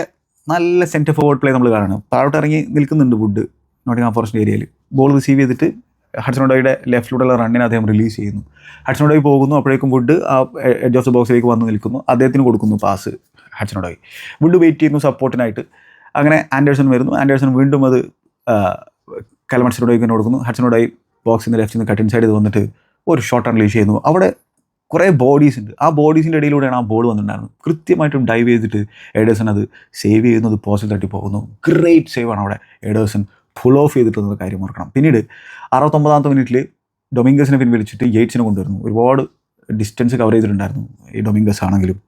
നല്ല സെന്റർ ഫോർവേഡ് പ്ലേ നമ്മൾ കാണണം താഴോട്ട് ഇറങ്ങി നിൽക്കുന്നുണ്ട് വുഡ് നോട്ടിംഗ് ഫോറസ്റ്റ് ഏരിയയിൽ ബോൾ റിസീവ് ചെയ്തിട്ട് ഹഡ്സണോഡോയുടെ ലെഫ്റ്റിലൂടെയുള്ള റണ്ണിനെ അദ്ദേഹം റിലീസ് ചെയ്യുന്നു. ഹഡ്സണോഡോയി പോകുന്നു അപ്പോഴേക്കും വുഡ് ആ എഡ്ജ് ഓഫ് ദ ബോക്സിലേക്ക് വന്ന് നിൽക്കുന്നു. അദ്ദേഹത്തിന് കൊടുക്കുന്നു പാസ് ഹഡ്സണോഡോയി വുഡ് വെയിറ്റ് ചെയ്യുന്നു സപ്പോർട്ടിനായിട്ട് അങ്ങനെ ആൻഡേഴ്സൺ വരുന്നു. ആൻഡേഴ്സൺ വീണ്ടും അത് കലമൺസിനോടോയ്ക്ക് കൊടുക്കുന്നു. ഹഡ്സണോഡോയി ബോക്സിൽ നിന്ന് ലെഫ്റ്റിൽ നിന്ന് കട്ടിൻ സൈഡ് വന്നിട്ട് ഒരു ഷോട്ട് റിലീസ് ചെയ്യുന്നു. അവിടെ കുറേ ബോഡീസ് ഉണ്ട്. ആ ബോഡീസിന്റെ ഇടയിലൂടെയാണ് ആ ബോൾ വന്നിട്ടുണ്ടായിരുന്നത്. കൃത്യമായിട്ടും ഡൈവ് ചെയ്തിട്ട് എഡേഴ്സൺ അത് സേവ് ചെയ്യുന്നത് പോസ്റ്റിൽ തട്ടി പോകുന്നു. ഗ്രേറ്റ് സേവ് ആണ് അവിടെ എഡേഴ്സൺ ഫുൾ ഓഫ് ചെയ്തിട്ടുള്ളത് കാര്യം ഓർക്കണം. പിന്നീട് അറുപത്തൊമ്പതാമത്തെ മിനിറ്റിൽ ഡൊമിംഗസിനെ പിൻവലിച്ചിട്ട് യേറ്റ്സിനെ കൊണ്ടുവരുന്നു. ഒരുപാട് ഡിസ്റ്റൻസ് കവർ ചെയ്തിട്ടുണ്ടായിരുന്നു ഈ ഡൊമിംഗസ് ആണെങ്കിലും.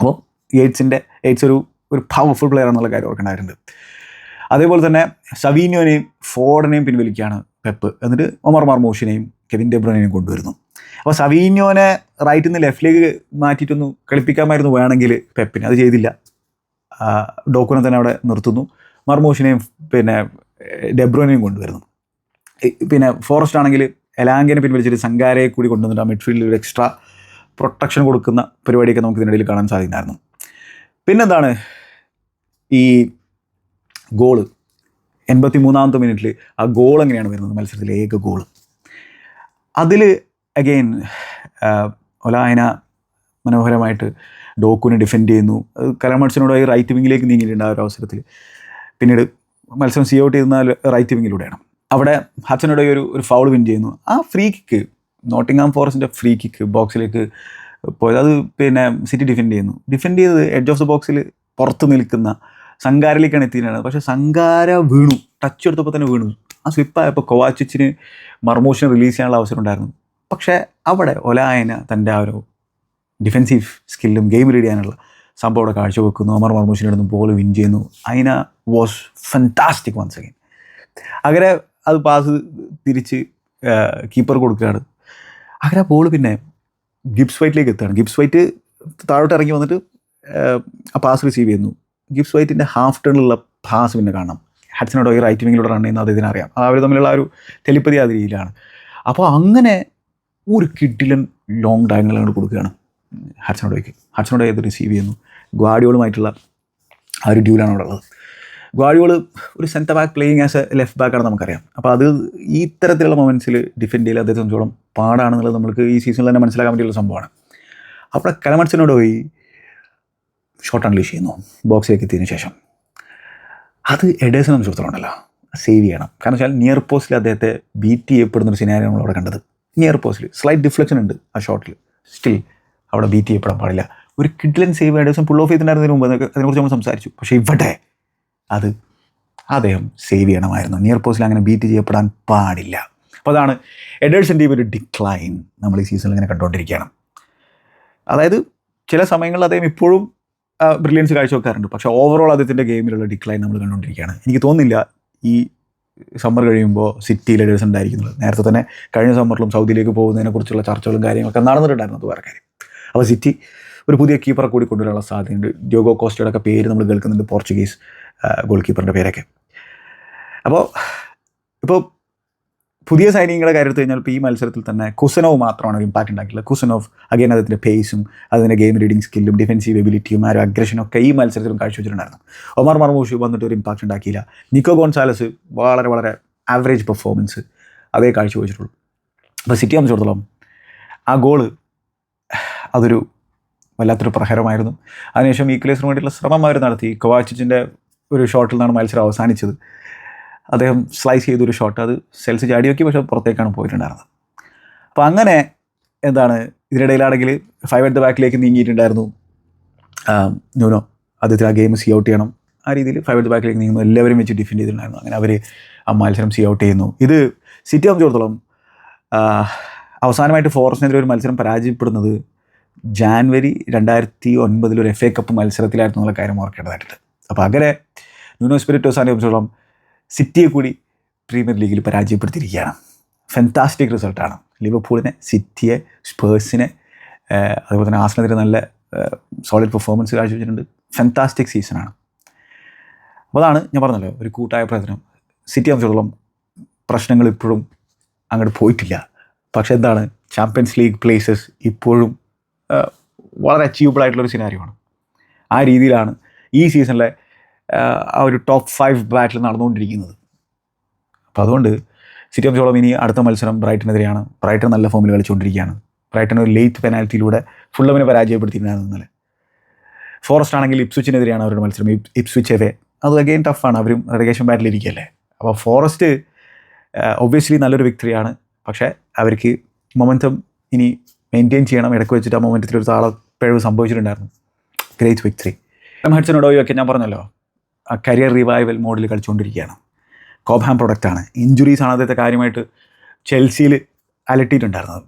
അപ്പോൾ യേറ്റ്സിന്റെ യേറ്റ്സ് ഒരു ഒരു പവർഫുൾ പ്ലെയർ എന്നുള്ള കാര്യം ഓർക്കേണ്ടതായിട്ടുണ്ട്. അതേപോലെ തന്നെ സവീനിയോനെയും ഫോർഡിനെയും പിൻവലിക്കുകയാണ് പെപ്പ്. എന്നിട്ട് ഒമർ മാർമോഷിനെയും കെവിൻ ഡെബ്രോനെയും കൊണ്ടുവരുന്നു. അപ്പോൾ സവീന്യോനെ റൈറ്റിൽ നിന്ന് ലെഫ്റ്റിലേക്ക് മാറ്റിയിട്ടൊന്ന് കളിപ്പിക്കാമായിരുന്നു വേണമെങ്കിൽ പെപ്പിന്. അത് ചെയ്തില്ല. ഡോക്കുനെ തന്നെ അവിടെ നിർത്തുന്നു. മർമോഷിനെയും പിന്നെ ഡെബ്രോനെയും കൊണ്ടുവരുന്നു. പിന്നെ ഫോറസ്റ്റ് ആണെങ്കിൽ എലാങ്കിനെ പിൻവലിച്ചിട്ട് സംഗാരയെ കൂടി കൊണ്ടുവന്നിട്ട് ആ മിഡ്ഫീൽഡിൽ ഒരു എക്സ്ട്രാ പ്രൊട്ടക്ഷൻ കൊടുക്കുന്ന പരിപാടിയൊക്കെ നമുക്ക് ഇതിനിടയിൽ കാണാൻ സാധിക്കുമായിരുന്നു. പിന്നെന്താണ്? ഈ ഗോൾ എൺപത്തി മൂന്നാമത്തെ മിനിറ്റിൽ ആ ഗോൾ എങ്ങനെയാണ് വരുന്നത്? മത്സരത്തിലെ ഏക ഗോൾ അതിൽ അഗെയിൻ ഒലായന മനോഹരമായിട്ട് ഡോക്കുവിനെ ഡിഫെൻഡ് ചെയ്യുന്നു. അത് കലമത്സനോടായി റൈറ്റ് വിങ്ങിലേക്ക് നീങ്ങിയിട്ടുണ്ട് ആ ഒരു അവസരത്തിൽ പിന്നീട് മത്സരം സി ഔട്ട് ചെയ്യുന്ന റൈറ്റ് വിങ്ങിലൂടെയാണ് അവിടെ ഹച്ചനോടെ ഒരു ഒരു ഫൗൾ വിൻ ചെയ്യുന്നു. ആ ഫ്രീ കിക്ക് നോട്ടിംഗ്ഹാം ഫോറസ്റ്റിന്റെ ഫ്രീ കിക്ക് ബോക്സിലേക്ക് പോയത്. അത് പിന്നെ സിറ്റി ഡിഫെൻഡ് ചെയ്യുന്നു. ഡിഫെൻഡ് ചെയ്തത് എഡ്ജ് ഓഫ് ദ ബോക്സിൽ പുറത്ത് നിൽക്കുന്ന സംഗാരയിലേക്കാണ് എത്തിയിരുന്നത് പക്ഷേ സംഗാര വീണു. ടച്ച് എടുത്തപ്പോൾ തന്നെ വീണു. ആ സ്ലിപ്പായപ്പോൾ കൊവാച്ചിച്ചിന് മർമോഷൻ റിലീസ് ചെയ്യാനുള്ള അവസരം ഉണ്ടായിരുന്നു. പക്ഷേ അവിടെ ഒലായന തന്റെ ആ ഒരു ഡിഫെൻസീവ് സ്കില്ലും ഗെയിം റീഡ് ചെയ്യാനുള്ള സംഭവം അവിടെ കാഴ്ചവെക്കുന്നു. അമർ മർമൂഷിന്റെ അടുത്ത് ബോൾ വിൻ ചെയ്യുന്നു. അയിന വാസ് ഫാന്റാസ്റ്റിക് വൺസ് അഗൈൻ അങ്ങനെ അത് പാസ് തിരിച്ച് കീപ്പർ കൊടുക്കുകയാണ്. അങ്ങനെ ആ ബോൾ പിന്നെ ഗിബ്സ് വൈറ്റിലേക്ക് എത്തുകയാണ്. ഗിബ്സ് വൈറ്റ് താഴോട്ട് ഇറങ്ങി വന്നിട്ട് ആ പാസ് റിസീവ് ചെയ്യുന്നു. ഗിബ്സ് വൈറ്റിന്റെ ഹാഫ് ടേണിലുള്ള പാസ് പിന്നെ കാണാം ഹഡ്സനോട് ഈ റൈറ്റ് വിങ്ങിലൂടെ റൺ ചെയ്യുന്നത് അദ്ദേഹത്തിന് അറിയാം. അവർ തമ്മിലുള്ള ഒരു ടെലിപ്പതി ആ രീതിയിലാണ്. അപ്പോൾ അങ്ങനെ ഒരു കിഡിലൻ ലോങ് ഡയങ്ങൾ അങ്ങോട്ട് കൊടുക്കുകയാണ് ഹഡ്സനോടോയ്ക്ക് ഹാറ്റ്സിനോട് ഏത് റിസീവ് ചെയ്യുന്നു. ഗ്വാഡിയോളുമായിട്ടുള്ള ആ ഒരു ഡ്യൂലാണ് അവിടെ ഉള്ളത്. ഗ്വാഡിയോൾ ഒരു centre back playing as a left ബാക്കാണ് നമുക്കറിയാം. അപ്പോൾ അത് ഈ ഇത്തരത്തിലുള്ള മൊമെൻസിൽ ഡിഫെൻഡ് ചെയ്യൽ അദ്ദേഹത്തെ സംബന്ധിച്ചോളം പാടാണെന്നുള്ളത് നമുക്ക് ഈ സീസണിൽ തന്നെ മനസ്സിലാക്കാൻ പറ്റിയുള്ള സംഭവമാണ്. അപ്പോൾ കലമത്സനോട് പോയി ഷോട്ട് അൺലീഷ് ചെയ്യുന്നു. ബോക്സിലേക്ക് എത്തിയതിന് ശേഷം. അത് എഡേഴ്സിനെ ഉണ്ടല്ലോ സേവ് ചെയ്യണം. കാരണം വെച്ചാൽ നിയർ പോസ്റ്റിൽ അദ്ദേഹത്തെ ബീറ്റ് ചെയ്യപ്പെടുന്ന ഒരു സിനാരി നമ്മൾ അവിടെ കണ്ടത് നിയർ പോസ്റ്റിൽ സ്ലൈറ്റ് ഡിഫ്ലക്ഷൻ ഉണ്ട് ആ ഷോട്ടിൽ സ്റ്റിൽ അവിടെ ബീറ്റ് ചെയ്യപ്പെടാൻ പാടില്ല. ഒരു കിഡ്ലൻ സേവ് എഡേഴ്സൺ പുൾ ഓഫ് ചെയ്തിട്ടുണ്ടായിരുന്നതിന് മുമ്പ് അതിനെക്കുറിച്ച് നമ്മൾ സംസാരിച്ചു. പക്ഷേ ഇവിടെ അത് അദ്ദേഹം സേവ് ചെയ്യണമായിരുന്നു. നിയർ പോസ്റ്റിൽ അങ്ങനെ ബീറ്റ് ചെയ്യപ്പെടാൻ പാടില്ല. അപ്പോൾ അതാണ് എഡേഴ്സിന്റെ ഒരു ഡിക്ലൈൻ നമ്മൾ ഈ സീസണിൽ ഇങ്ങനെ കണ്ടുകൊണ്ടിരിക്കുകയാണ്. അതായത് ചില സമയങ്ങളിൽ അദ്ദേഹം ഇപ്പോഴും ബ്രില്യൻസ് കാഴ്ചവെക്കാറുണ്ട്. പക്ഷേ ഓവറോൾ അദ്ദേഹത്തിന്റെ ഗെയിമിലുള്ള ഡിക്ലൈൻ നമ്മൾ കണ്ടുകൊണ്ടിരിക്കുകയാണ്. എനിക്ക് തോന്നുന്നില്ല ഈ സമ്മർ കഴിയുമ്പോൾ സിറ്റി ലീഡേഴ്സ് ഉണ്ടായിരിക്കുന്നത്. നേരത്തെ തന്നെ കഴിഞ്ഞ സമ്മറിലും സൗദിയിലേക്ക് പോകുന്നതിനെക്കുറിച്ചുള്ള ചർച്ചകളും കാര്യങ്ങളൊക്കെ നടന്നിട്ടുണ്ടായിരുന്നു അത് വേറെ കാര്യം. അപ്പോൾ സിറ്റി ഒരു പുതിയ കീപ്പറെ കൂടി കൊണ്ടുവരാനുള്ള സാധ്യതയുണ്ട്. ഡ്യോഗോ കോസ്റ്റയുടെ ഒക്കെ പേര് നമ്മൾ കേൾക്കുന്നുണ്ട് പോർച്ചുഗീസ് ഗോൾ കീപ്പറിന്റെ പേരൊക്കെ. അപ്പോൾ ഇപ്പോൾ പുതിയ സൈനികങ്ങളുടെ കാര്യത്തിൽ കഴിഞ്ഞാൽ ഇപ്പോൾ ഈ മത്സരത്തിൽ തന്നെ കുസനോവ് മാത്രമാണ് ഒരു ഇമ്പാക്റ്റ് ഉണ്ടാക്കിയിട്ടുള്ളത്. കുസനോവ് അഗൈൻ അതിന്റെ പേസും അതിന്റെ ഗെയിം റീഡിംഗ് സ്കില്ലും ഡിഫൻസീവ് എബിലിറ്റിയും ആ ഒരു അഗ്രഷനും ഒക്കെ ഈ മത്സരത്തിലും കാഴ്ചവെച്ചിട്ടുണ്ടായിരുന്നു. ഒമാർ മർമോഷു വന്നിട്ട് ഒരു ഇമ്പാക്റ്റ് ഉണ്ടാക്കിയില്ല. നിക്കോ ഗോൺസാലസ് വളരെ വളരെ ആവറേജ് പെർഫോമൻസ് അതേ കാഴ്ചവെച്ചിട്ടുള്ളൂ. അപ്പോൾ സിറ്റി സംബന്ധിച്ചിടത്തോളം ആ ഗോൾ അതൊരു വല്ലാത്തൊരു പ്രഹരമായിരുന്നു. അതിനുശേഷം ഈക്വലൈസിന് വേണ്ടിയിട്ടുള്ള ശ്രമം അവർ നടത്തി. കൊവാച്ചിച്ചിന്റെ ഒരു ഷോട്ടിൽ നിന്നാണ് മത്സരം അവസാനിച്ചത്. അദ്ദേഹം സ്ലൈസ് ചെയ്തൊരു ഷോട്ട് അത് സെൽസ് ചാടി നോക്കി പക്ഷേ പുറത്തേക്കാണ് പോയിട്ടുണ്ടായിരുന്നത്. അപ്പോൾ അങ്ങനെ എന്താണ് ഇതിനിടയിലാണെങ്കിൽ ഫൈവ് അറ്റ് ദ ബാക്കിലേക്ക് നീങ്ങിയിട്ടുണ്ടായിരുന്നു. ന്യൂനോ അദ്ദേഹത്തിന് ആ ഗെയിം സി ഔട്ട് ചെയ്യണം. ആ രീതിയിൽ ഫൈവ് അറ്റ് ദ ബാക്കിലേക്ക് നീങ്ങുന്നു. എല്ലാവരും വെച്ച് ഡിഫെൻഡ് ചെയ്തിട്ടുണ്ടായിരുന്നു. അങ്ങനെ അവർ ആ മത്സരം സി ഔട്ട് ചെയ്യുന്നു. ഇത് സിറ്റി സംബന്ധിച്ചിടത്തോളം അവസാനമായിട്ട് ഫോറസ്റ്റിനെതിരെ ഒരു മത്സരം പരാജയപ്പെടുന്നത് ജാൻവരി രണ്ടായിരത്തി ഒൻപതിൽ ഒരു എഫ് എ കപ്പ് മത്സരത്തിലായിരുന്നു എന്നുള്ള കാര്യം ഓർക്കേണ്ടതായിട്ടുണ്ട്. അപ്പോൾ അങ്ങനെ ന്യൂനോ സ്പിരിറ്റോസാനെ സംബന്ധിച്ചിടത്തോളം സിറ്റിയെ കൂടി പ്രീമിയർ ലീഗിൽ പരാജയപ്പെടുത്തിയിരിക്കുകയാണ്. ഫെന്റാസ്റ്റിക് റിസൾട്ടാണ് ലിവർപൂളിനെ സിറ്റിയെ സ്പേഴ്സിനെ അതുപോലെ തന്നെ ആസനത്തിന് നല്ല സോളിഡ് പെർഫോമൻസ് കാഴ്ചവെച്ചിട്ടുണ്ട്. ഫെന്റാസ്റ്റിക് സീസണാണ് അപ്പോൾ അതാണ് ഞാൻ പറഞ്ഞല്ലോ ഒരു കൂട്ടായ പ്രയത്നം. സിറ്റി സംബന്ധിച്ചിടത്തോളം പ്രശ്നങ്ങൾ ഇപ്പോഴും അങ്ങോട്ട് പോയിട്ടില്ല. പക്ഷേ എന്താണ് ചാമ്പ്യൻസ് ലീഗ് പ്ലേസസ് ഇപ്പോഴും വളരെ അച്ചീവബിൾ ആയിട്ടുള്ളൊരു സിനാരിയാണ് ആ രീതിയിലാണ് ഈ സീസണിലെ ആ, ഒരു ടോപ്പ് ഫൈവ് ബാറ്റിൽ നടന്നുകൊണ്ടിരിക്കുന്നത്. അപ്പോൾ അതുകൊണ്ട് സിറ്റി ഓഫ് ജോളം ഇനി അടുത്ത മത്സരം ബ്രൈറ്റനെതിരെയാണ്. ബ്രൈറ്റൺ നല്ല ഫോമിൽ കളിച്ചുകൊണ്ടിരിക്കുകയാണ്. ബ്രൈറ്റൺ ഒരു ലേറ്റ് പെനാൽറ്റിയിലൂടെ ഫുള്ളമിനെ പരാജയപ്പെടുത്തിയിട്ടുണ്ടായിരുന്നു ഇന്നലെ. ഫോറസ്റ്റ് ആണെങ്കിൽ ഇപ്സ്വിച്ചിനെതിരെയാണ് അവരുടെ മത്സരം. ഇപ്- ഇപ്സ്വിച്ച് എവേ അത് അഗെയിൻ ടഫാണ് അവരും റെഡിഗേഷൻ ബാറ്റിൽ ഇരിക്കുകയല്ലേ. അപ്പോൾ ഫോറസ്റ്റ് ഒബ്വിയസ്ലി നല്ലൊരു വിക്ടറിയാണ് പക്ഷേ അവർക്ക് മൊമെന്റം ഇനി മെയിന്റെയിൻ ചെയ്യണം. ഇടയ്ക്ക് വെച്ചിട്ട് ആ മൊമെന്റത്തിൽ ഒരു താളപ്പിഴവ് സംഭവിച്ചിട്ടുണ്ടായിരുന്നു. ഗ്രേറ്റ് വിക്ടറി ഹഡ്സനോടോയും ഒക്കെ ഞാൻ പറഞ്ഞല്ലോ. കരിയർ റിവൈവൽ മോഡിൽ കളിച്ചുകൊണ്ടിരിക്കുകയാണ്. കോബാം പ്രൊഡക്റ്റാണ് ആണ്. അദ്ദേഹത്തെ കാര്യമായിട്ട് ചെൽസിയിൽ അലട്ടിയിട്ടുണ്ടായിരുന്നത്.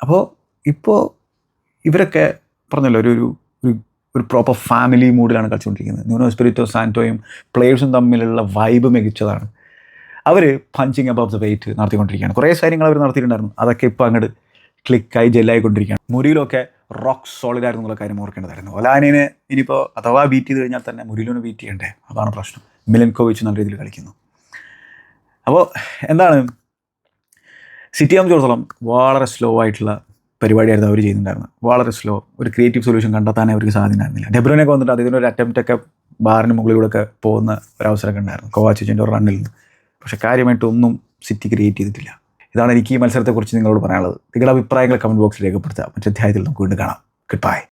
അപ്പോൾ ഇപ്പോൾ ഇവരൊക്കെ പറഞ്ഞല്ലോ ഒരു ഒരു ഒരു- പ്രോപ്പർ ഫാമിലി മൂഡിലാണ് കളിച്ചുകൊണ്ടിരിക്കുന്നത്. ന്യൂനോ സ്പിരിറ്റോ സാന്റോയും പ്ലേയേഴ്സും തമ്മിലുള്ള വൈബ് മികച്ചതാണ്. അവർ പഞ്ചിങ് അബവ് ദ വെയിറ്റ് നടത്തിക്കൊണ്ടിരിക്കുകയാണ്. കുറേ കാര്യങ്ങൾ അവർ നടത്തിയിട്ടുണ്ടായിരുന്നു. അതൊക്കെ ഇപ്പോൾ അങ്ങോട്ട് ക്ലിക്കായി ജെല്ലായിക്കൊണ്ടിരിക്കുകയാണ് മുരിയിലൊക്കെ റോക്ക് സോളിഡ് ആയിരുന്നു എന്നുള്ള കാര്യം ഓർക്കേണ്ടതായിരുന്നു. ഒലാനിനെ ഇനിയിപ്പോൾ അഥവാ ബീറ്റ് ചെയ്ത് കഴിഞ്ഞാൽ തന്നെ മുരിലോനെ ബീറ്റ് ചെയ്യണ്ടേ? അതാണ് പ്രശ്നം. മിലൻകോവിച്ച് നല്ല രീതിയിൽ കളിക്കുന്നു. അപ്പോൾ എന്താണ്? സിറ്റി സംബന്ധിച്ചിടത്തോളം വളരെ സ്ലോ ആയിട്ടുള്ള പരിപാടിയായിരുന്നു അവർ ചെയ്യുന്നുണ്ടായിരുന്നത് വളരെ സ്ലോ ഒരു ക്രിയേറ്റീവ് സൊല്യൂഷൻ കണ്ടെത്താനേ അവർക്ക് സാധ്യമായിരുന്നില്ല ഡെബ്രോനൊക്കെ വന്നിട്ട് അതിന്റെ ഒരു അറ്റംപ്റ്റ് ഒക്കെ ബാറിന് മുകളിലൂടെ ഒക്കെ പോകുന്ന ഒരവസരമൊക്കെ ഉണ്ടായിരുന്നു. കോവാച്ചിന്റെ ഒരു റണ്ണിൽ നിന്ന്. പക്ഷേ കാര്യമായിട്ടൊന്നും സിറ്റി ക്രിയേറ്റ് ചെയ്തിട്ടില്ല. ഇതാണ് എനിക്ക് ഈ മത്സരത്തെക്കുറിച്ച് നിങ്ങളോട് പറയാനുള്ളത്. നിങ്ങളുടെ അഭിപ്രായങ്ങൾ കമന്റ് ബോക്സിൽ രേഖപ്പെടുത്തുക. മറ്റേ അധ്യായത്തിൽ നമുക്ക് വീണ്ടും കാണാം. Good bye